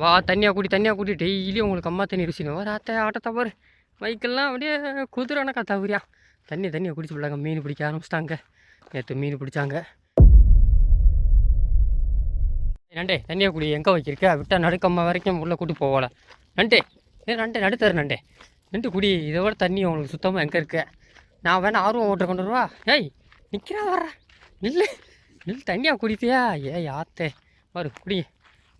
வா தண்ணியாக கூட்டி தண்ணியாக கூட்டி டெய்லியும் உங்களுக்கு அம்மா தண்ணி ருசினு வர அத்தை ஆட்டத்தை பாரு மைக்கெல்லாம் அப்படியே குதிரைனாக்கா தவறியா? தண்ணி தண்ணியை குடிச்சு விடலாங்க. மீன் பிடிக்க ஆரம்பிச்சிட்டாங்க. நேற்று மீன் பிடிச்சாங்க. நண்டே தண்ணியை குடி. எங்கே வைக்கிருக்க? விட்டால் நடுக்கம்மா வரைக்கும் உள்ளே கூட்டி போகல நண்டே ஏ நண்டே நடுத்தர் நண்டே. நண்டு குடி. இதை விட தண்ணி உங்களுக்கு சுத்தமாக எங்கே இருக்க? நான் வேணா ஆர்வம் ஓட்டுற கொண்டு வருவா? ஏய் நிற்கிறா வர்ற. நில்லு. நில் தண்ணியாக குடிப்பியா? ஏய் ஆத்தே. வரு குடி.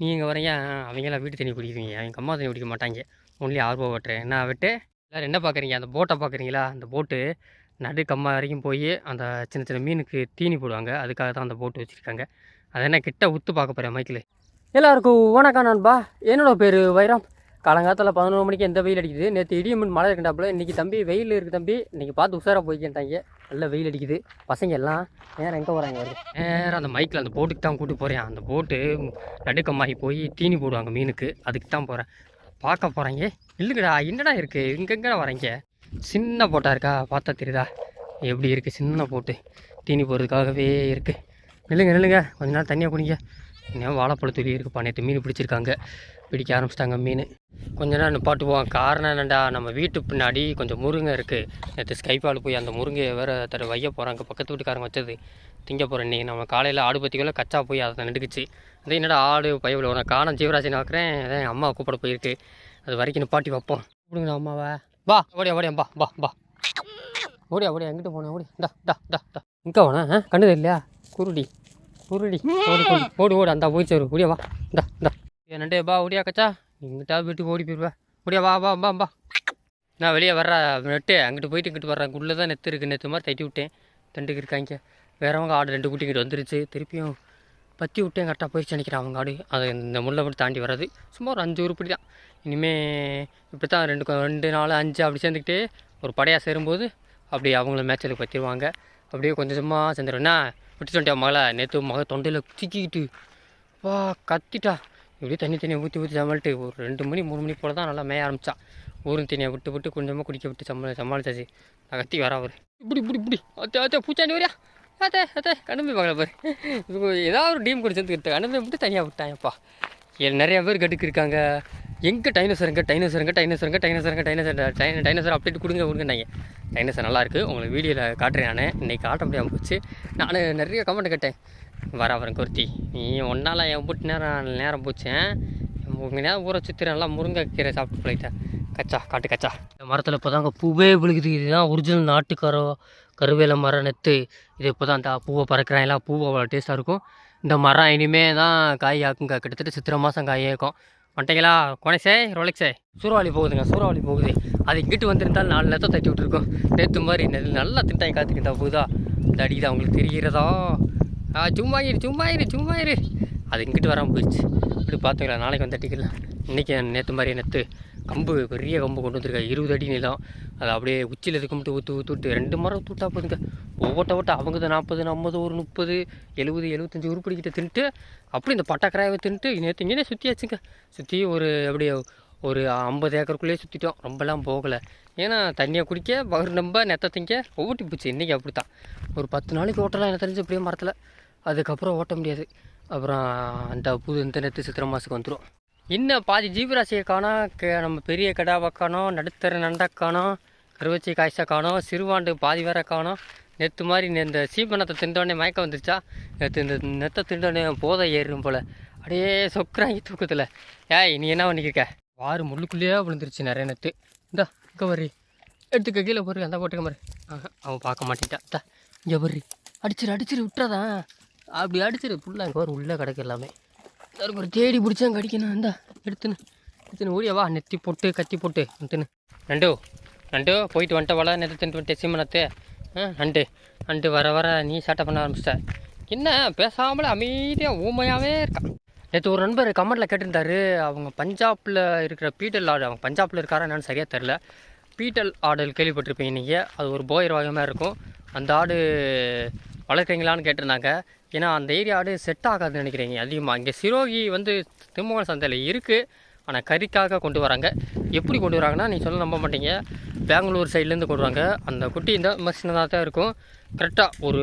நீங்கள் வரீங்க அவங்களாம் வீட்டு தண்ணி குடிக்கிறீங்க. எங்கள் அம்மா தண்ணி குடிக்க மாட்டாங்க. ஒன்லி ஆர்வம் ஓட்டுறேன். என்ன விட்டு எல்லோரும் என்ன பார்க்குறீங்க அந்த போட்டை பார்க்குறீங்களா அந்த போட்டு நடு கம்மா வரைக்கும் போய் அந்த சின்ன சின்ன மீனுக்கு தீனி போடுவாங்க. அதுக்காக தான் அந்த போட்டு வச்சுருக்காங்க. அதை என்ன கிட்ட உத்து பார்க்க போகிறேன் மைக்கில் எல்லாருக்கும் வணக்கம் நண்பா. என்னோட பேர் வைரம். காலங்காலத்தில் பதினோரு மணிக்கு எந்த வெயில் அடிக்குது? நேற்று இடியம்மன் மழை இருக்கண்டாப்புல இன்றைக்கி தம்பி வெயில் இருக்குது தம்பி. இன்றைக்கி பார்த்து உஷாராக போய்க்கிட்டாங்க நல்ல வெயில் அடிக்குது. பசங்க எல்லாம் நேரம் எங்கே வராங்க வருது. நேரம் அந்த மைக்கில் அந்த போட்டுக்கு தான் கூட்டு போகிறேன் அந்த போட்டு நடுக்கமாகி போய் தீனி போடுவாங்க மீனுக்கு. அதுக்கு தான் போகிறேன் பார்க்க போகிறாங்க இல்லைங்கடா என்னடா இருக்குது இங்கெங்கடா வரீங்க சின்ன போட்டாக இருக்கா? பார்த்தா தெரியுதா? எப்படி இருக்குது சின்ன போட்டு தீனி போடுறதுக்காகவே இருக்குது நில்லுங்க நில்லுங்க. கொஞ்ச நேரம் தண்ணியாக குடிங்க. இன்னும் வாழைப்பழ துளி இருக்குப்பா நேற்று மீன் பிடிச்சிருக்காங்க. பிடிக்க ஆரம்பிச்சிட்டாங்க மீன். கொஞ்ச நேரம் நிப்பாட்டுவோம் காரணம் என்னடா நம்ம வீட்டு பின்னாடி கொஞ்சம் முருங்கை இருக்குது நேற்று ஸ்கைப்பால் போய் அந்த முருங்கையை வேறு தர வைய போகிறாங்க பக்கத்து வீட்டுக்காரங்க வச்சது. திங்க போகிறேன் இன்றைக்கி நம்ம காலையில் ஆடு பற்றிக்குள்ள கச்சா போய் அதை நடுக்குச்சு அதே என்னடா ஆடு பயவில் வரும் காணம் ஜீவராசி பார்க்குறேன். அதான் அம்மா கூப்பிட போயிருக்கு. அது வரைக்கும் நிப்பாட்டி வைப்போம். கூப்பிடுங்க அம்மாவை. வா ஓடியா ஓடியா பா பா பா ஓடியா ஓடியா எங்கிட்ட போனேன் ஓடி. டா டா டா டா இங்கே போனேன் ஆ கண்டுது இல்லையா குருடி. குருடி ஓடி ஓடி ஓடி ஓடி அந்த போய் சேரு ஓடியா வா இந்தா என்னண்டே பா ஓடியா கச்சா. இங்கிட்டா வீட்டுக்கு ஓடி போயிடுவா ஓடியா வா வா வா வா. நான் வெளியே வர்ற நெட்டு அங்கிட்டு போயிட்டு இங்கிட்டு வர்றேன் உள்ளே தான் நெத்து இருக்குது நெத்து மாதிரி தட்டி விட்டேன். தண்டுக்கு இருக்காங்க. வேறவங்க ஆடு ரெண்டு குட்டி இங்கிட்டு வந்துருச்சு. திருப்பியும் பற்றி விட்டேன் கரெக்டாக போயிடுச்சு நினைக்கிறேன் அவங்க ஆடு. அது இந்த முள்ளை மட்டும் தாண்டி வராது சும்மா ஒரு அஞ்சு உருப்படி தான். இனிமேல் இப்படி தான் ரெண்டு ரெண்டு நாலு அஞ்சு அப்படி சேர்ந்துக்கிட்டே ஒரு படையாக சேரும்போது அப்படி அவங்கள மேட்சுக்கு பற்றிடுவாங்க அப்படியே கொஞ்சம் கொஞ்சமாக சேர்ந்துருவேன்னா விட்டு சொல்லிட்டேன் மகளை நேற்று மக தொண்டையில் சிக்கிக்கிட்டு வா கத்திட்டா. இப்படியே தண்ணி தண்ணியை ஊற்றி ஊற்றி சமாளிட்டு ஒரு ரெண்டு மணி மூணு மணி போல் தான் நல்லா மேய ஆரம்பிச்சான் ஊரும் தண்ணியை விட்டு விட்டு கொஞ்சமாக குடிக்க விட்டு சமாளி சமாளிச்சாச்சு. நான் கத்தி வரா அவர். இப்படி இப்படி இப்படி. அத்தே அத்தே பூச்சாண்டி வரியா? அத்தே அத்தே கண்ணம்பி பார்க்கல பாரு. இப்போ ஏதாவது ஒரு டீம் கூட சேர்ந்துக்கிட்டு கண்ணுமே விட்டு தனியாக விட்டாங்கப்பா நிறையா நிறைய பேர் கடுக்கு இருக்காங்க எங்கே டைனோசருங்க டைனோசருங்க டைனோசருங்க டைனோசருங்க டைனோசர் டைன டைனோசர் அப்டேட் கொடுங்க கொடுங்கன்னாங்க. டைனோசர் நல்லாயிருக்கு உங்களுக்கு வீடியோவில் காட்டுறேன் நான். இன்னைக்கு காட்ட முடியாமல் போச்சு. நான் நிறைய கமெண்ட் கேட்டேன். வர வரேன் குருத்தி. நீ ஒன்றால் என் போட்டு நேரம் நேரம் போச்சேன் உங்கள் நேரம் ஊற சுற்றி நல்லா முருங்கைக்கீரை சாப்பிட்டு போயிட்டேன் கச்சா காட்டு கச்சா. இந்த மரத்தில் இப்போ தாங்க பூவே விழுகுது. இதுதான் ஒரிஜினல் நாட்டுக்காரோ கருவேல மரம் நெத்து. இது இப்போ தான் அந்த பூவை பறக்கிறாங்களா பூவை அவ்வளோ டேஸ்ட்டாக இருக்கும். இந்த மரம் இனிமே தான் காய் ஆக்குங்க. கிட்டத்தட்ட சித்திரை மாதம் காய் ஆக்கும் வந்துட்டீங்களா? கொனைசே ரொலெக்ஸே. சூறாவளி போகுதுங்க சூறாவளி போகுது. அது இங்கிட்டு வந்திருந்தால் நாலு நேரத்தை தட்டி விட்டுருக்கோம். நேற்று மாதிரி நெல் நல்லா திண்டாய் காத்துக்கிட்டா போகுதா? இந்த அடிக்குதா? உங்களுக்கு தெரிகிறதா? ஆ சும்மா இரு சும்மா இரு சும்மா இரு. அது இங்கிட்டு வராமல் போயிடுச்சு. இப்படி பார்த்துக்கலாம் நாளைக்கு வந்து அடிக்கலாம் இன்றைக்கி நேற்று மாதிரி நேற்று கம்பு பெரிய கம்பு கொண்டு வந்திருக்காங்க இருபது அடி நிலம். அதை அப்படியே உச்சியில் இருக்கும்ட்டு ஊற்று ஊற்று விட்டு ரெண்டு மரம் தூட்டா போதுங்க. ஒவ்வொட்ட ஓட்ட அவங்க நாற்பது ஐம்பது ஒரு முப்பது எழுபது எழுபத்தஞ்சி உருப்படிக்கிட்ட தின்ட்டு அப்படி இந்த பட்டாக்கராயை தின்ட்டு நேற்று இங்கே சுற்றியாச்சுங்க சுற்றி ஒரு அப்படியே ஒரு ஐம்பது ஏக்கருக்குள்ளேயே சுற்றிட்டோம் ரொம்பலாம் போகலை. ஏன்னா தண்ணியை குடிக்க பகர் நம்ப நெத்த திங்க ஓட்டி போச்சு. இன்றைக்கி அப்படி தான் ஒரு பத்து நாளைக்கு ஓட்டலாம் எனக்கு தெரிஞ்சு அப்படியே மரத்தில். அதுக்கப்புறம் ஓட்ட முடியாது. அப்புறம் அந்த புது இந்த நெத்து சித்திரை மாதத்துக்கு வந்துடும் இன்னும் பாதி ஜீவராசியை காணோம் க- நம்ம பெரிய கடாவை காணோம் நடுத்தர நண்டை காணோம் கருவச்சி காய்ச்சா காணோம் சிறுவாண்டு பாதி வேற காணோம் நேற்று மாதிரி இந்த சீப்பனத்தை திண்டோடனே மயக்கம் வந்துருச்சா? நேற்று இந்த நெத்தை திண்டோடனே போதை ஏறும் போல். அப்படியே சொக்குறாங்க தூக்கத்தில். ஏய் நீ என்ன பண்ணிக்கிருக்க? வாரு முள்ளுக்குள்ளேயே விழுந்துருச்சு நிறைய நெத்து. இந்தா இங்கே வர்றி எடுத்துக்க கீழே போரு. அந்த போட்டுக்க மாதிரி அவன் பார்க்க மாட்டேன்ட்டான் தா இங்கே வர்றி அடிச்சிரு அடிச்சிரு விட்டுறாதான் அப்படி அடிச்சிரு. ஃபுல்லாக இங்கே ஒரு உள்ளே கிடக்கு எல்லாமே. எல்லாருக்கும் ஒரு தேடி பிடிச்சாங்க கடிக்கணும் இந்தா எடுத்துன்னு. எடுத்துன்னு ஓடியா வா. நெத்தி போட்டு கத்தி போட்டு வந்துன்னு நண்டு நண்டு போயிட்டு வந்துட்ட வள நேற்று தின்ட்டு வந்துட்டு சீமனத்து. ஆ நண்டு. நண்டு வர வர நீ சேட்டை பண்ண ஆரம்பிச்சிட்ட. என்ன? பேசாமலே அமைதியாக ஊமையாகவே இருக்கான் நேற்று ஒரு நண்பர் கமெண்ட்டில் கேட்டிருந்தாரு. அவங்க பஞ்சாப்பில் இருக்கிற பீட்டல் ஆடு அவங்க பஞ்சாப்பில் இருக்காரா என்னன்னு சரியாக தெரில பீட்டல் ஆடல் கேள்விப்பட்டிருப்பீங்க நீங்கள் அது ஒரு போயர் வாகமாக இருக்கும். அந்த ஆடு வளர்க்குறீங்களான்னு கேட்டிருந்தாங்க. ஏன்னா அந்த ஏரியா ஆடு செட் ஆகாதுன்னு நினைக்கிறீங்க. அதிகமாக இங்கே சிரோகி வந்து திருமகன் சந்தையில் இருக்குது ஆனால் கறிக்காக கொண்டு வராங்க. எப்படி கொண்டு வராங்கன்னா நீங்கள் சொல்ல நம்ப மாட்டீங்க. பெங்களூர் சைட்லேருந்து கொண்டு வராங்க. அந்த குட்டி இந்த சின்னதாக தான் இருக்கும். கரெக்டாக ஒரு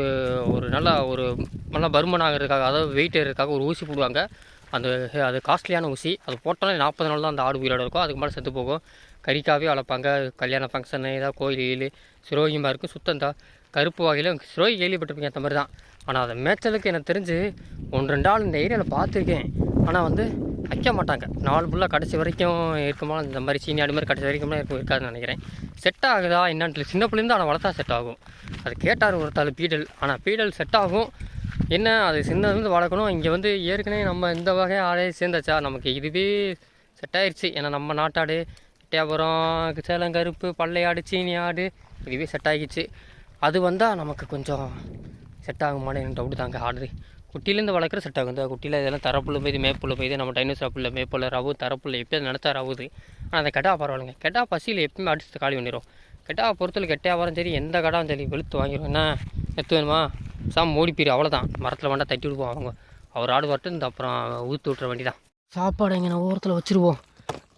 ஒரு நல்ல ஒரு நல்லா பருமன் ஆகிறதுக்காக அதாவது வெயிட் ஏறதுக்காக ஒரு ஊசி போடுவாங்க. அந்த அது காஸ்ட்லியான ஊசி. அது போட்டாலே நாற்பது நாள் தான் அந்த ஆடு உயிரோடு இருக்கும். அதுக்கு மேலே செத்து போகும். கறிக்காகவே வளர்ப்பாங்க. கல்யாண ஃபங்க்ஷனு ஏதாவது கோயில் சிரோகியமாக இருக்கும் சுத்தம் தான். கருப்பு வகையில் ஸ்ரோய் கேள்விப்பட்டிருப்பீங்க அந்த மாதிரி தான். ஆனால் அதை மேய்ச்சலுக்கு எனக்கு தெரிஞ்சு ஒன்று ரெண்டு ஆள் இந்த ஏரியாவில் பார்த்துருக்கேன். ஆனால் வந்து வைக்க மாட்டாங்க. நாலு ஃபுல்லாக கடைசி வரைக்கும் இருக்குமா? இந்த மாதிரி சீனி ஆடு மாதிரி கடைசி வரைக்கும் இருக்கும் இருக்காதுன்னு நினைக்கிறேன். செட் ஆகுதா என்னன்னு சொல்லி சின்ன பிள்ளைந்து ஆனால் வளர்த்தா செட் ஆகும். அது கேட்டார் ஒருத்தாள் பீடல். ஆனால் பீடல் செட் ஆகும். என்ன அது சின்னதுலேருந்து வளர்க்கணும். இங்கே வந்து ஏற்கனவே நம்ம இந்த வகை ஆடே சேர்ந்தாச்சா? நமக்கு இதுவே செட் ஆயிடுச்சு ஏன்னா நம்ம நாட்டாடு எட்டயபுரம் சேலம் கருப்பு பள்ளை ஆடு சீனி ஆடு இதுவே செட் ஆகிடுச்சு. அது வந்தால் நமக்கு கொஞ்சம் செட் ஆகுமான்னு எனக்கு டவுட் தாங்க. ஆடு குட்டிலேருந்து வளர்க்குற செட் ஆகும் இந்த குட்டியில் இதெல்லாம் தரப்புள்ள போய் மேப்புள்ள போய் நம்ம டைனோஸ் ரப்புள்ள மேப்புள்ள ரவு தரப்புள்ள எப்போயும் நினச்சா ரவுது. ஆனால் அந்த கெட்டா பரவாயில்லைங்க. கெட்டா பசியில் எப்பயுமே அடிச்சு காலி பண்ணிடும் கெட்டா பொறுத்தல கெட்டா வரும் சரி எந்த கடாவும் சரி வெளுத்து வாங்கிடும் என்ன? எத்து வேணுமா? சாம் ஓடி போயிரு அவ்வளோதான் மரத்தில் வேண்டாம் தட்டி விடுவோம் அவங்க. அவர் ஆடு வரட்டு இந்த அப்புறம் ஊற்றி விட்ற வேண்டி தான் சாப்பாடு இங்கே நான் ஓரத்தில் வச்சுருவோம்.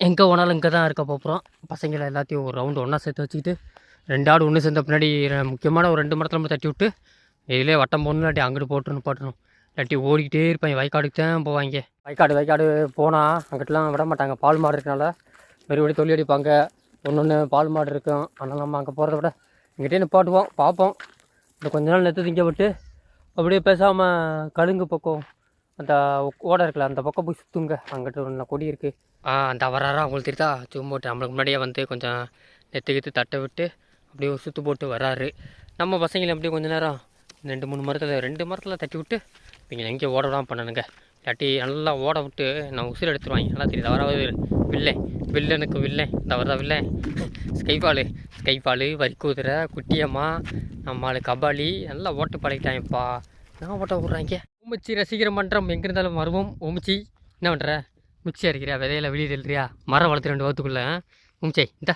எங்கே போனாலும் இங்கே தான் இருக்க போகிறோம் பசங்களை எல்லாத்தையும் ஒரு ரவுண்டு ஒன்றா சேர்த்து வச்சுக்கிட்டு ரெண்டு ஆடு ஒன்று சேர்ந்த பின்னாடி முக்கியமான ஒரு ரெண்டு மரத்தில் மட்டும் தட்டி விட்டு இதிலே வட்டம் போடணும் இல்லாட்டி அங்கிட்டு போட்டுன்னு போட்டணும் இல்லாட்டி ஓடிக்கிட்டே இருப்பேன் வயக்காடுக்கு தான் போவாங்க. வயக்காடு வயக்காடு போனால் அங்கிட்டலாம் விட மாட்டாங்க. பால் மாடு இருக்கனால மறுபடியும் தொழில் அடிப்பாங்க. ஒன்று ஒன்று பால் மாடு இருக்கும். ஆனால் நம்ம அங்கே போகிறத விட இங்கிட்டே நிப்பாட்டுவோம் பார்ப்போம். இந்த கொஞ்ச நாள் நெத்து திங்க விட்டு அப்படியே பேசாமல் கழுங்கு பக்கம் அந்த ஓடை இருக்குல்ல அந்த பக்கம் போய் சுற்றுங்க அங்கிட்ட ஒன்று கொடி இருக்குது ஆ அந்த வராரா உங்களுக்கு தெரியுதா? சும்மா போட்டு நம்மளுக்கு முன்னாடியே வந்து கொஞ்சம் நெத்து கித்து தட்டை விட்டு அப்படியே ஒரு சுற்று போட்டு வராரு. நம்ம பசங்களை அப்படியே கொஞ்ச நேரம் ரெண்டு மூணு மரத்தில் ரெண்டு மரத்தில் தட்டி விட்டு நீங்கள் எங்கே ஓட விடாம பண்ணணுங்க. இல்லாட்டி நல்லா ஓட விட்டு நான் உசிர் எடுத்துருவாங்க. நல்லா தெரியுது வராது வில்லை. வில்லனுக்கு வில்லை. இந்த வில்லை. ஸ்கைபாலு. ஸ்கைபாலு வரிக்குதிரை குட்டியம்மா நம்மளு கபாலி நல்லா ஓட்டு பழகிட்டாங்கப்பா. நான் ஓட்ட விட்றாங்க? ஓமிச்சி ரசிகர் பண்ணுறோம் எங்கே இருந்தாலும் வருவோம். ஓமிச்சி என்ன பண்ணுற மிச்சி அரைக்கிறியா விதையில வெளியே தள்ளுறியா? மரம் வளர்த்து ரெண்டு வாரத்துக்குள்ள ஓமிச்சை இந்தா.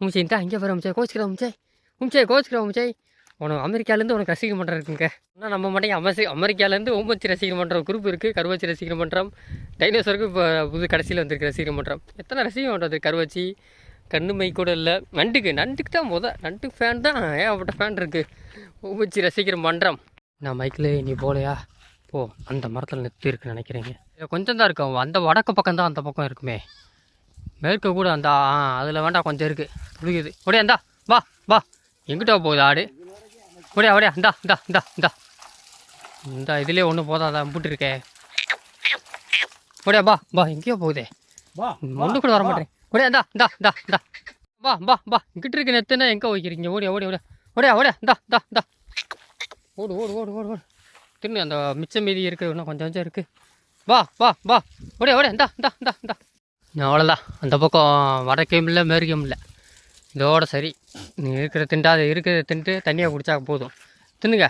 உமிச்சை இந்தா இங்கே வர உமிச்சை கோச்சிக்கிற உமிச்சை உமிச்சை கோச்சிக்கிற உமிச்சை உனக்கு அமெரிக்காலேருந்து உனக்கு ரசிக மன்றம் இருக்குங்க. ஆனால் நம்ம மட்டும் அமசி அமெரிக்காலேருந்து ஓம்பச்சி ரசிகர் மன்றம் குரூப் இருக்குது கருவச்சி ரசிகர் மன்றம் டைனோசருக்கு இப்போ புது கடைசியில் வந்திருக்கு ரசிகர் மன்றம் எத்தனை ரசிகர் மன்றம் இருக்குது கருவச்சி கண்ணுமை கூட இல்லை. நண்டுக்கு நண்டுக்கு தான் முத. நண்டுக்கு ஃபேன் தான். ஏகப்பட்ட ஃபேன் இருக்குது ஓம்பச்சி ரசிகர் மன்றம் நான் மைக்கில் நீ போலையா? போ அந்த மரத்தில் நிறுத்தி இருக்குன்னு நினைக்கிறேங்க. கொஞ்சம் தான் இருக்கும். அந்த வடக்கு பக்கம் தான் அந்த பக்கம் இருக்குமே. மேற்கு கூட அந்த அதில் வேண்டாம் கொஞ்சம் இருக்குது புரியுது ஒடியா இந்தா வா வா. எங்கிட்ட போகுது ஆடு. ஒடியா ஒடியா இந்தா இந்தா இந்தா இந்தா. இந்த இதுலேயே ஒன்று போதாதா அம்புட்டு இருக்கே. ஒடியா வா வா எங்கேயோ போகுதே. வா ஒன்று கூட வர மாட்டேன் ஒடியா இந்தா இந்தா இந்தா இந்தா. வா வா வா. இங்கிட்டு இருக்க நெத்துனா எங்கே வைக்கிறீங்க? ஓடியா ஓடியா ஓடியா. ஓடியா ஓடியா இந்தா இந்தா இந்தா. ஓடு ஓடு ஓடு ஓடு ஓடு. தின்னு அந்த மிச்சம் மீதி இருக்குது இன்னும் கொஞ்சம் கொஞ்சம் இருக்குது வா வா வா. ஓடியா ஓடியா இந்தா இந்தா இந்தா இந்தா. அவ்வளோதான் அந்த பக்கம் வடக்கையும் இல்லை மேற்கையும் இல்லை. இதோட சரி. நீங்கள் இருக்கிற தின்ட்டு அது இருக்கிறத தின்ட்டு தண்ணியை குடித்தா போதும். தின்னுங்க.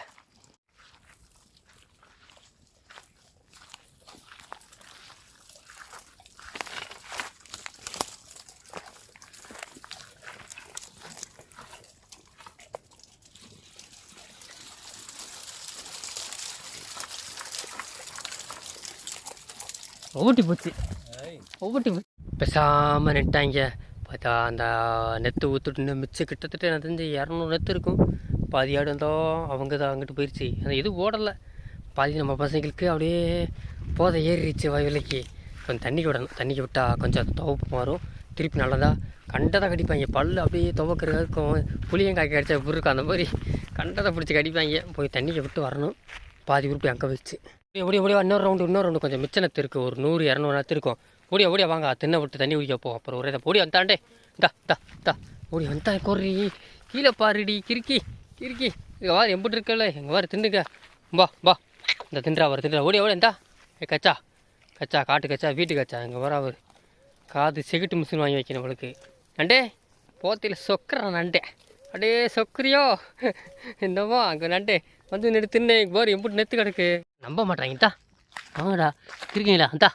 ஓட்டி போச்சு. ஒவ்வொரு போச்சு பேசாமல் நிட்டாங்க பார்த்தா அந்த நெத்து ஊற்றுட்டு மிச்சம் கிட்டத்தட்ட எனக்கு தெரிஞ்சு இரநூறு நெத்து இருக்கும். பாதி ஆடு வந்தோம் அவங்க தான் அங்கிட்டு போயிடுச்சு அந்த இது ஓடலை. பாதி நம்ம பசங்களுக்கு அப்படியே போதை ஏறிடுச்சு வயலுக்கு. கொஞ்சம் தண்ணிக்கு விடணும் தண்ணிக்கு விட்டால் கொஞ்சம் துவப்பு மாறும். திருப்பி நல்லதா கண்டதாக கடிப்பாங்க. பல்லு அப்படியே துவக்கிறதா இருக்கும். புளியங்காய் கடிச்சா எப்படி இருக்கும்? அந்த மாதிரி கண்டதை பிடிச்சி கடிப்பாங்க. போய் தண்ணியை விட்டு வரணும். பாதி உருப்பி அங்கே வச்சு எப்படி எப்படியோ இன்னொரு ரவுண்டு இன்னொரு ரவுண்டு கொஞ்சம் மிச்ச நத்து இருக்குது ஒரு நூறு இரநூறு நத்து இருக்கும். ஓடியா ஓடியா வாங்க. தின்ன விட்டு தண்ணி குடிக்க போ. அப்புறம் ஒரே ஓடி வந்தாண்டே. தா தா தா ஓடி வந்தா கொர்ரி கீழே பாருடி கிறுக்கி கிறுக்கி. இங்கே வாரு எம்பிட்டு இருக்கல. எங்கள் வாரு தின்னுங்க வா வா. இந்த தின்றா வர தின்றா. ஓடியா ஓடி இந்தா. ஏ கச்சா. கச்சா காட்டு கச்சா வீட்டு கச்சா. இங்கே வர அவர் காது செகிட்டு மிஷின் வாங்கி வைக்கணும் நம்மளுக்கு நண்டே போத்தியில் சொக்குறான் நண்டே. அடே சொக்குறியோ? என்னமோ அங்கே நண்டே. வந்து நின்று தின்னே. பாரு எம்பிட்டு நெத்து கிடக்கு. நம்ப மாட்டாங்கடா வாங்கடா. இருக்கீங்களா அந்தா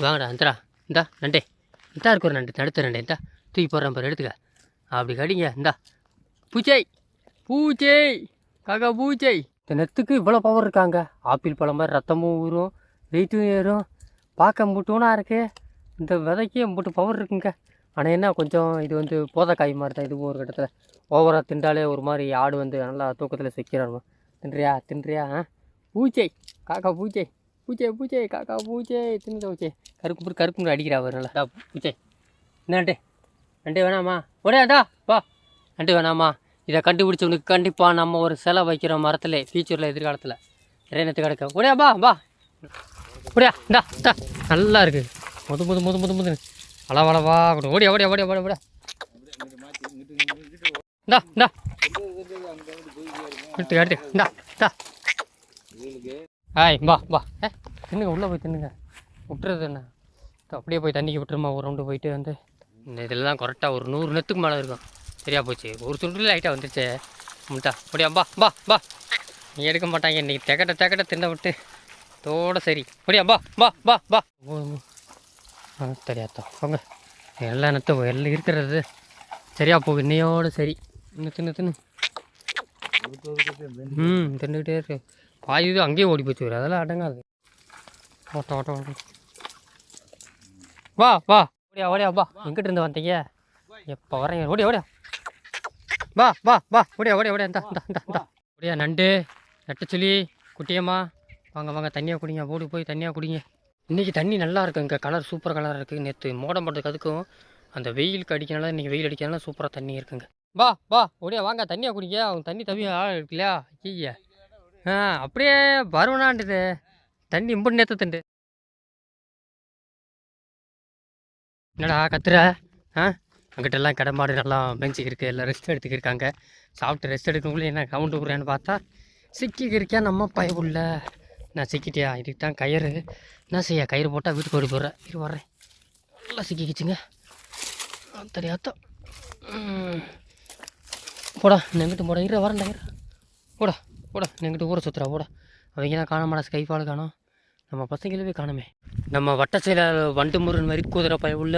வாங்கடா அந்தரா இந்தா நண்டே. இந்தா இருக்கிற ஒரு நண்டு நடுத்த நண்டே இந்தா. தூக்கி போடுறேன் பாரு எடுத்துக்க. அப்படி கடிங்க இந்தா. பூச்சை பூச்சை காக்கா பூச்சை. இந்த நெத்துக்கு இவ்வளோ பவர் இருக்காங்க. ஆப்பிள் பழம் மாதிரி ரத்தமும் ஊறும் வெயிட்டும் ஏறும். பார்க்க முட்டூனாக இருக்கு. இந்த விதைக்கு முட்டு பவர் இருக்குங்க. ஆனால் என்ன கொஞ்சம் இது வந்து போதக்காய் மாதிரி தான் இதுவும் ஒரு கட்டத்தில். ஓவராக திண்டாலே ஒரு மாதிரி ஆடு வந்து நல்லா தூக்கத்தில் சிக்கிறாரு தின்றியா தின்றியா ஆ? பூச்சை காக்கா பூச்சை. பூச்சே பூச்சே காக்கா பூச்சே தின்னு பூச்சே கருக்கு கருக்கு அடிக்கிறா அவர் நல்லா டா பூச்சே என்ன நண்டு வேணாமா? ஓடையாடா வா. நண்டு வேணாமா? இதை கண்டுபிடிச்சவனுக்கு கண்டிப்பாக நம்ம ஒரு சிலை வைக்கிறோம் மரத்தில் ஃபியூச்சரில் எதிர்காலத்தில். நிறைய நேரத்து கிடக்க. ஓடையா பா பா ஓடியா இந்தா இந்தா. நல்லா இருக்கு. முது முது முது முது முது அளவளவா ஓடியா ஓடியா ஓடியா ஓடியா ஓடியா இந்தா இந்தா. எடுத்து எடுத்து இந்தா இந்தா. ஆய் பா பா ஏ தின்னுங்க உள்ளே போய் தின்னுங்க. விட்டுறது என்ன? அப்படியே போய் தண்ணிக்கு விட்டுருமா ஒரு ரவுண்டு போயிட்டு வந்து. இந்த இதில் தான் கரெக்டாக ஒரு நூறு நெத்துக்கு மேலே இருக்கும். சரியா போச்சு. ஒரு துண்டு லைட்டாக வந்துருச்சு. முட்டா அப்படியா பா பா பா நீ எடுக்க மாட்டாங்க. இன்றைக்கி தெக்கட்ட தெக்கட்ட தின்ன விட்டு. தோட சரி. அப்படியா பா பா பா பா ஆ போங்க எல்லா நெத்தும் எல்லாம் இருக்கிறது. சரியா போகும் இன்னையோடு சரி. இன்னும் தின்னு தின்னு. ம் தண்டுக்கிட்டே இருக்கு. பாதி இது அங்கேயே ஓடி போச்சு வரும் அதெல்லாம் அடங்காது. ஓட்ட ஓட்ட ஓட்ட. வா வா. ஓடியா ஓடியா வா. எங்கிட்ட இருந்து வந்தீங்க? எப்போ வரீங்க ஓடியா ஓடியா. வா வா வா. ஓடியா ஓடியா ஓடியா. இந்தா இந்தா இந்தா இந்தா. ஓடியா நண்டு நட்டுச்சுளி குட்டியம்மா. வாங்க வாங்க. தண்ணியாக குடிங்க. ஓடி போய் தண்ணியாக குடிங்க. இன்றைக்கி தண்ணி நல்லா இருக்குங்க கலர் சூப்பர் கலராக இருக்குது நேற்று மோடம் பண்ணுறதுக்கு அதுக்கும் அந்த வெயிலுக்கு அடிக்கனால இன்றைக்கி வெயில் அடிக்கிறதுனால சூப்பராக தண்ணி இருக்குங்க. வா வா ஒடியா வாங்க தண்ணியாக குடிங்க. அவங்க தண்ணி தவி ஆள் இருக்குல்லையா? ஐயா ஆ அப்படியே வருவனான்றது தண்ணி இம்பு நேற்று தண்டு என்னடா கத்துற? ஆ அங்கிட்ட எல்லாம் நல்லா பெஞ்சுக்கு இருக்கு. எல்லாம் ரெஸ்ட் எடுத்துக்கிருக்காங்க சாப்பிட்டு ரெஸ்ட் எடுக்கக்குள்ளே என்ன கவுண்ட் விட்றேன்னு பார்த்தா சிக்கிக்கிருக்கேன் நம்ம பயவுள்ள நான் சிக்கிட்டியா? இதுக்கு தான் கயிறு. என்ன செய்ய? கயிறு போட்டால் வீட்டுக்கு ஓடி போடுறேன் இரு வர்றேன். நல்லா சிக்கிக்கிச்சுங்க. தெரியாத்தம் போடா எங்கிட்ட போட? இரு வரண்டா இரு போடா போடா. நெங்கிட்டு ஊரை சுற்றுறா போடா. அவங்க தான் காண மாட்டா ஸ்கைஃபால் காணோம். நம்ம பசங்களவே காணுமே. நம்ம வட்ட செயலாளர் வண்டு முருகன் மாதிரி குதிரை பய உள்ள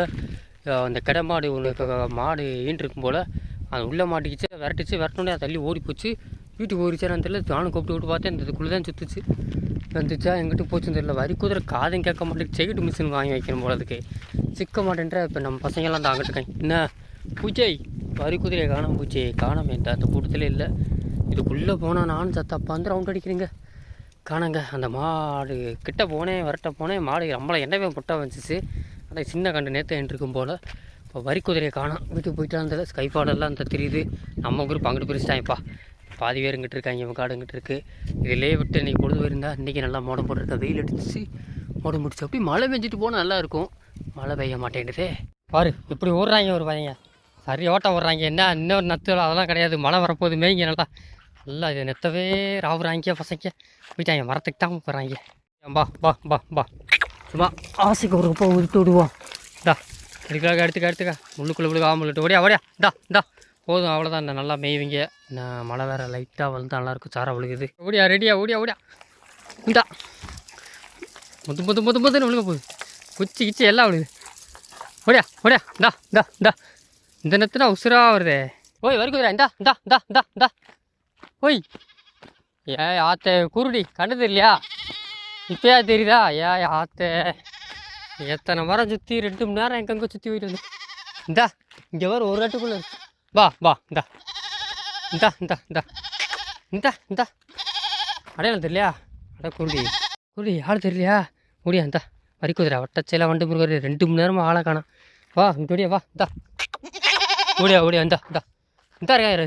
அந்த கடை மாடு ஒன்று மாடு ஈன்றிருக்கும் போல் அது உள்ளே மாட்டிக்கிச்சு விரட்டிச்சு விரட்டோடனே தள்ளி ஓடி போச்சு வீட்டுக்கு ஓடிச்சான்னு தெரியல. நானும் கூப்பிட்டு விட்டு பார்த்தேன் இந்த இதுக்குள்ளே தான் சுற்றுச்சு வந்துச்சா எங்கிட்ட போச்சுன்னு தெரியல. வரி குதிரை காதும் கேட்க மாட்டேங்குது. செகிட்டு மிஷின் வாங்கி வைக்கணும் போல அதுக்கு சிக்க மாட்டேன்ற இப்போ நம்ம பசங்கெல்லாம் தான் அங்கிட்டு என்ன? பூஜை. வரிக்குதிரையை காணாமல் போச்சு பூச்சை காணாம இந்த அந்த கூட்டத்தில் இல்லை. இதுக்குள்ளே போனால் நானும் சத்தப்பா வந்து ரவுண்ட் அடிக்கிறீங்க. காணங்க அந்த மாடு கிட்ட போனேன் வரட்ட போனேன். மாடு நம்மளை என்னவே முட்டை வந்துச்சு அந்த சின்ன கண்டு நேற்று இருக்கும் போல். இப்போ வரிக்குதிரையை காணோம். வீட்டுக்கு போயிட்டு அந்த ஸ்கைஃபாடெல்லாம் அந்த தெரியுது. நம்ம குரூப் அங்கிட்டு பிரிச்சிட்டாங்கப்பா பாதி பேர் இங்கிட்டு இருக்காங்க இவன் காடு இங்கிட்டு இருக்குது இதிலே விட்டு இன்றைக்கி பொழுது போயிருந்தா இன்றைக்கி நல்லா மோடம் போட்டுருக்கா. வெயில் அடிச்சிச்சு. மோடம் முடிச்சு அப்படி மழை பெஞ்சிட்டு போனால் நல்லா இருக்கும். மழை பெய்ய மாட்டேங்குதே பாரு இப்படி ஓடுறாங்க ஒரு பையன். சரி ஓட்டம் ஓடுறாங்க என்ன இன்னொரு நத்து அதெல்லாம் கிடையாது. மழை வரப்போகுது மேய்ங்க நல்லா. நல்லா இது நெத்தவே ராவுறாங்க பசங்க. போயிட்டாங்க மரத்துக்கு தான் போகிறாங்க பா பா பா பா சும்மா ஆசைக்கு ஒரு போ விட்டு விடுவோம். டா எடுக்கலாக எடுத்துக்க எடுத்துக்க. முள்ளுக்குள்ளே முழுக்க ஆம்பளுட்டு ஓடியா ஓடியா. டா டா போதும் அவ்வளோதான் இந்த நல்லா மேய்விங்க. நான் மழை வேறு லைட்டாக வளர்ந்து நல்லாயிருக்கும். சாரா விழுகுது. ஓடியா ரெடியா ஓடியா ஓடியா. இந்தா. முத்து முத்து முத்து முத்துன்னு விழுங்க போகுது. குச்சி கிச்சி எல்லாம் விழுகுது. ஓடியா ஓடியா. இந்தா இந்தா இந்தா. இந்த நேரத்தில் உசுரா வருதே. ஓய் வரைக்கும் இந்தா இந்தா இந்தா இந்தா இந்தா. ஓய். ஏ ஆத்த குருடி கண்டு தெரியலையா இப்பயா தெரியுதா? ஏ ஆத்த. எத்தனை மரம் சுற்றி ரெண்டு மணி நேரம் எங்கெங்க சுற்றி போயிட்டு வந்து. இந்தா இங்கே வர ஒரு கட்டுக்குள்ளே வா வா இந்தா. இந்தா இந்தா இந்தா. இந்தா இந்தா. அடையாளம் தெரியலையா அட குருடி. குருடி ஆள் தெரியலையா? முடியா இந்தா. வரி குதிரை வண்டு முருகர் ரெண்டு மணி நேரமாக ஆளை காணும். வா இங்கே வா இந்தா. ஓடியா ஓடியா இந்தா இந்தா. இந்தா இருக்கா யாரு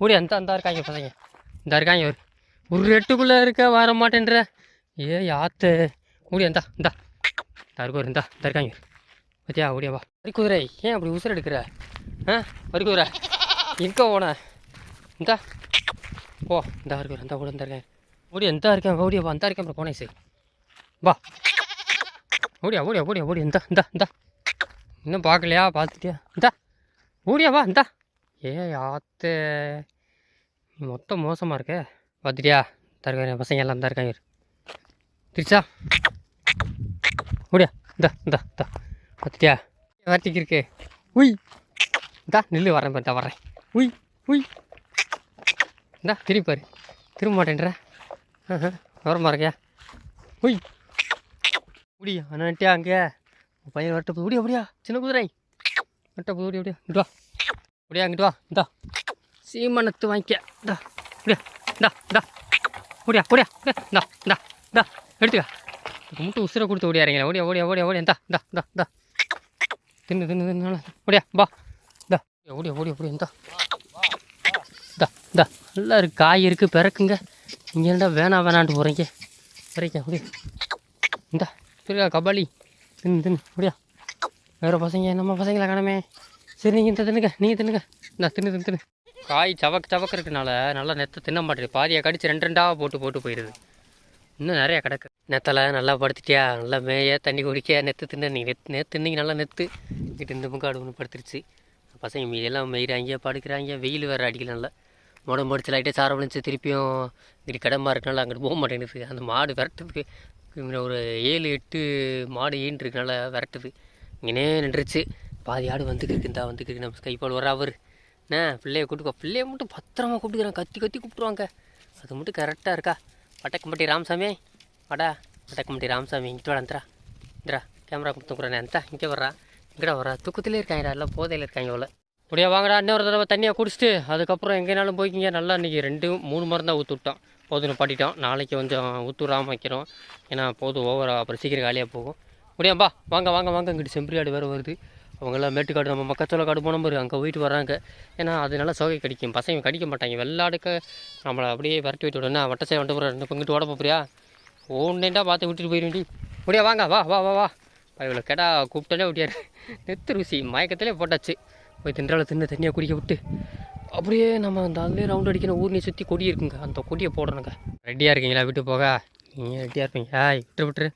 ஓடியா இந்தா இந்தா இருக்காங்க பசங்க. இந்தா இருக்காங்க ஒரு ஒரு எட்டுக்குள்ளே இருக்க வர மாட்டேன்ற. ஏ யாத்து. ஓடியா இந்தா இந்தா. இந்தா ஒரு இந்தா இந்தா இருக்காங்க பத்தியா ஓடியா வா. வரி குதிரை ஏன் அப்படி உசுர எடுக்கிற? ஆ வரி குதிரை எங்கே ஓன இந்தா. ஓ இந்தா இருக்கு இந்தா கூட இந்தா இருக்கேன் ஓடியா இந்தா இருக்கேன் ஓடியா வா. இந்தா இருக்கேன் அப்புறம் போனேன் சரி. வா. ஓடியா ஓடியா ஓடியா ஓடியா இந்தா இந்தா இந்தா. இன்னும் பார்க்கலையா? பார்த்துட்டியா? இந்தா. ஓடியா வா இந்தா. ஏ ஆத்து மொத்தம் மோசமாக இருக்கே. பார்த்துட்டியா தருக்காங்க பசங்க எல்லாம் தான் இருக்காங்க. திருச்சா. ஓடியா இந்தா இந்தா இந்தா. பார்த்துட்டியா வார்த்தைக்கு இருக்கு. உய். இந்தா நில்லு வரேன் பார்த்தா வரேன் உய் உய். இந்தா திரும்பி பாரு. திரும்ப மாட்டேன்ற. வரமா இருக்கியா? உய். முடியா அண்ணாட்டியா அங்கே? உன் பையன் வரட்டு முடியா முடியா. சின்ன குதிரை. மட்டை போது அப்படியே இங்கிட்டு வா. அப்படியே அங்கிட்டு வா. இந்தா. சீமனத்து வாங்கிக்க. இந்தா ஓடியா இந்தா இந்தா. ஓடியா ஓடியா இந்தா இந்தா இந்தா. எடுத்துக்க. முட்டு உசுரை கொடுத்து ஓடியாரீங்களா ஓடியா ஓடியா ஓடியா ஓடியா. இந்தா இந்தா இந்தா இந்தா. தின்னு தின்னு தின்னு ஓடியா பா இந்தா. ஓடியா ஓடியா ஓடியா இந்தா. இந்தா இந்தா. நல்லா இருக்கு காய் இருக்குது பிறக்குங்க. இங்கே இருந்தால் வேணாம் வேணான்ட்டு போகிறீங்க வரைக்க ஓடியா இந்தா. சரியா கபாலி. தின்னு தின்னு ஓடியா. வேறு பசங்க நம்ம பசங்களை காணமே? சரி நீங்கள் இந்த தின்னுங்க நீங்கள் தின்னுங்க. நான் தின்னு தின்னு தின்னு. காய் சவக்கு சவக்கு இருக்கனால நல்லா நெத்தை தின்ன மாட்டேங்குது. பாதியை கடிச்சு ரெண்டு ரெண்டாக போட்டு போட்டு போயிடுது இன்னும் நிறையா கிடக்கு. நெத்தலை நல்லா படுத்துட்டியா? நல்லா மேய தண்ணி குடிக்க நெத்து தின்ன. நீங்கள் நெத்து இன்னைக்கு நல்லா நெத்து. இங்கிட்டு இந்த முக்காடு ஒன்று படுத்துருச்சு. பசங்க மீதியெல்லாம் மெயிறாங்க படுக்கிறாங்க. வெயில் வேறு அடிக்கல நல்லா. முடம் முடிச்சு லைட்டாக சாரம் விழுந்துச்சு திருப்பியும் இங்கிட்டு கடமா இருக்கனால அங்கிட்டு போக மாட்டேங்குது. அந்த மாடு விரட்டுது. ஒரு ஏழு எட்டு மாடு ஈன்றிருக்கனால விரட்டுது. இங்கே நின்றுச்சு பாதி ஆடு வந்துக்கிருக்கு இந்தா வந்துக்கிருக்கு நம்ம கைப்பால் வர அவர் என்ன பிள்ளைய கூப்பிட்டு பிள்ளைய மட்டும் பத்திரமா கூப்பிட்டுக்கிறேன். கத்தி கத்தி கூப்பிட்டுருவாங்க. அது மட்டும் கரெக்டாக இருக்கா? பட்டக்கம்பட்டி ராமசாமி. வாடா. பட்டக்கம்பட்டி ராமசாமி இங்கிட்டு வாடா இந்தரா இந்தரா கேமரா கொடுத்துக்குறேன் அந்த இங்கே வர்றா. இங்கடா வர்றா. தூக்கத்திலே இருக்காங்கடா. எல்லாம் போதையில் இருக்காங்க இவ்வளோ அப்படியே வாங்கடா. இன்னொரு தடவை தண்ணியாக குடிச்சிட்டு அதுக்கப்புறம் எங்கேனாலும் போய்க்கிங்க. நல்லா இன்றைக்கி ரெண்டு மூணு மரம் தான் ஊற்றி விட்டோம். போதும் பாட்டிட்டோம். நாளைக்கு கொஞ்சம் ஊற்றுறாமல் வைக்கிறோம். ஏன்னா போதும் ஓவரா அப்புறம் சீக்கிரம் காலியாக போகும். முடியாம்பா வாங்க வாங்க வாங்க. இங்கிட்டு செம்பரி ஆடு வேறு வருது. அவங்கெல்லாம் மேட்டுக்காடு நம்ம மக்கச்சோள காடு போன மாதிரி அங்கே போயிட்டு வராங்க. ஏன்னா அது நல்லா சோகை கடிக்கும். பசங்க கடிக்க மாட்டாங்க. வெள்ளாடுக்கு நம்மளை அப்படியே விரட்டி விட்டு விடணும் வட்டசை வந்துட்டு போகிற ரெண்டு பங்கிட்டு ஓட போறியா ஒன்றேண்டா பார்த்து விட்டுட்டு போயிடுவேண்டி முடியா வாங்க வா வா வா வா. இவ்வளோ கேடா கூப்பிட்டாலே விட்டியாரு நெத்து ருசி. மயக்கத்திலே போட்டாச்சு. போய் தின்றால தின்னு தண்ணியை குடிக்க விட்டு அப்படியே நம்ம அந்த அதுலேயே ரவுண்ட் அடிக்கணும் ஊர்னி சுற்றி கொடி இருக்குங்க. அந்த கொடியை போடணுங்க. ரெடியாக இருக்கீங்களா? விட்டு போக. நீங்கள் ரெடியாக இருப்பீங்க. ஆய் விட்டுரு விட்டுரு.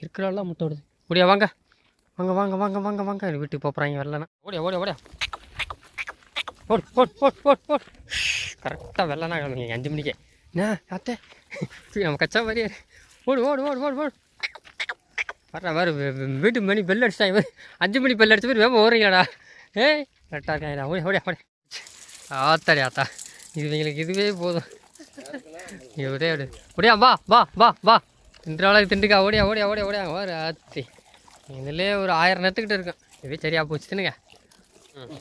இருக்கிறாலாம் விடுது ஓடியா வாங்க. வாங்க வாங்க வாங்க வாங்க வாங்க. வீட்டுக்கு போகிறாங்க வரலன்னா. ஓடியா ஓடியா ஓடியா. ஓட் ஓட் ஓட் ஓட் ஓட். கரெக்டாக வெள்ளனா கிளம்புங்க அஞ்சு மணிக்கே. என்ன அத்தை நம்ம கச்சா மாதிரியே ஓடு ஓடு ஓடு ஓடு ஓடு. வர்ற மாதிரி வீட்டு மணி பெல் அடிச்சிட்டாங்க அஞ்சு மணி பெல் அடிச்ச மாதிரி வேப்ப ஓடுறீங்களாடா. ஏய் கரெக்டாக இருக்காங்கடா ஓடி ஓடியா ஓடி ஆத்தாடி ஆத்தா. இது எங்களுக்கு இதுவே போதும். இப்படியே அப்படியே ஓடியா வா வா வா வா. திண்டுறாளுக்கு திண்டுக்கா ஓடியா ஓடியா ஓடியா ஓடியா வாரு ஆத்தி. இதுலேயே ஒரு ஆயிரம் நேரத்துக்கிட்ட இருக்கும் இதுவே சரியா போச்சு தின்னுங்க. ம்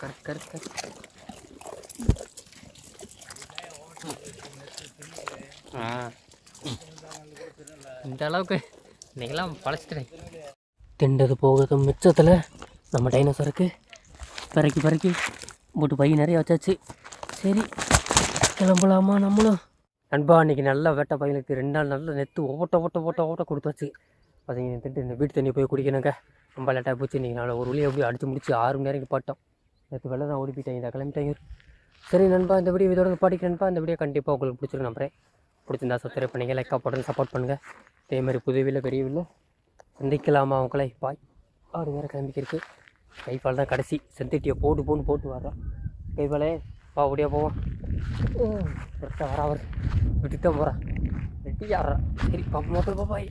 கரு கரு கரு ஆ. இந்த அளவுக்கு இன்னைக்கெல்லாம் பழச்சிட்டேன். திண்டது போகிறது மிச்சத்தில். நம்ம டைனோசருக்கு பிறக்கி பிறக்கி போட்டு பை நிறைய வச்சாச்சு. சரி கிளம்பலாமா நம்மளும்? நண்பா அன்றைக்கி நல்லா வேட்டை பையனுக்கு ரெண்டு நாள் நல்லா நெத்து ஓட்ட ஓட்ட ஓட்ட ஓட்ட கொடுத்தாச்சு. பார்த்தீங்க திட்டு இந்த வீட்டு தண்ணி போய் குடிக்கணுங்க. ரொம்ப லேட்டாக போச்சு இன்றைக்கி நாளை ஒரு வழியை எப்படி அடித்து முடிச்சு ஆறு மணி நேரம் பாட்டோம். நேற்று வெள்ளை தான் ஓடி போயிட்டேன் இதை கிளம்பிட்டாங்க சரி நண்பா இந்த வீடியோ இதோட பாடிக்க நண்பா. இந்த வீடியோ கண்டிப்பாக உங்களுக்கு பிடிச்சிருக்கு நம்புறேன். பிடிச்சிருந்தா சப்ஸ்கிரைப் பண்ணுங்க லைக்காக போடுறது சப்போர்ட் பண்ணுங்கள் அதே மாதிரி புது வீட்டில் சந்திக்கலாமா அவங்களே பாய். ஆறு நேரம் கிளம்பிக்கிருக்கு கைப்பால் தான் கடைசி. செந்திட்டியை போட்டு போன்னு போட்டு வர்றோம். கைப்பாலே வா ஓடியா போவோம் ஓ கரெக்டாக வரா அவர். விட்டுட்டு தான் போகிறான் ரெட்டி ஆடுறான் சரி பாப்பா மோட்டர் பாப்பாய்